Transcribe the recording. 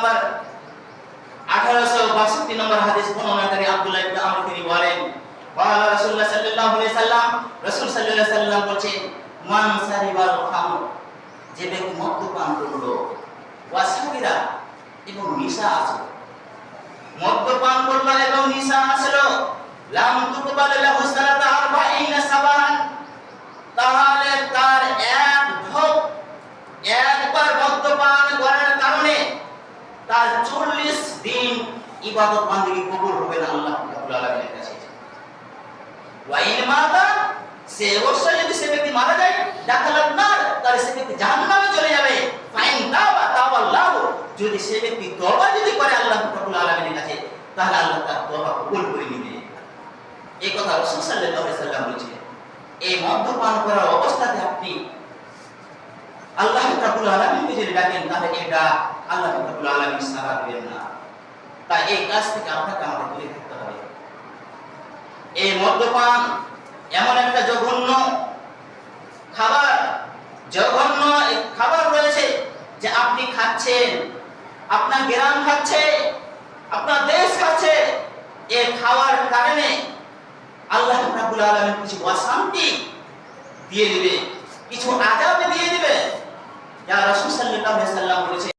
নম্বর আঠারোশো বাষট্টি নম্বর হাদিস বর্ণনাকারী আব্দুল্লাহ ইবনে আমর তিনি বলেন قال رسول الله صلى الله عليه وسلم রাসূল সাল্লাল্লাহু আলাইহি সাল্লাম বলেন মান সারিবাল খামর যে ব্যক্তি মদ্যপান করলো ওয়াসাবিরা এবং নিশা আছে মদ্যপান করলো এবং দিন ইবাদত বান্দিগি কবুল হবে না আল্লাহ রাব্বুল আলামিনের কাছে। ওয়াইন মাতা, সে অবশ্যই যদি সে ব্যক্তি মারা যায় দাখালাত নার তাহলে সে ব্যক্তি জাহান্নামে চলে যাবে। ফাইন তাওবা তাওয়াল্লাহু যদি সে ব্যক্তি তওবা যদি করে আল্লাহ রাব্বুল আলামিনের কাছে, তাহলে আল্লাহ তার তওবা কবুল করে নেবে। এই কথা রাসূল সাল্লাল্লাহু আলাইহি সাল্লাম বলেছেন এই মদ্যপান করার অবস্থাতে আপনি আল্লাহ রাব্বুল আলামিনকে যদি ডাকেন, তাহলে এটা আল্লাহ রাব্বুল আলামিন দিবেন না। তাই এই কাজ থেকে আপনাকে আমাদের দূরে থাকতে হবে। এই মদ্যপান এমন একটা জঘন্য খাবার জঘন্য খাবার রয়েছে যে আপনি খাচ্ছেন, আপনার গ্রাম খাচ্ছে, আপনার দেশ খাচ্ছে। এই খাওয়ার কারণে আল্লাহ রাব্বুল আলামিন কিছু অশান্তি দিয়ে দিবে, কিছু আযাব দিয়ে দিবে।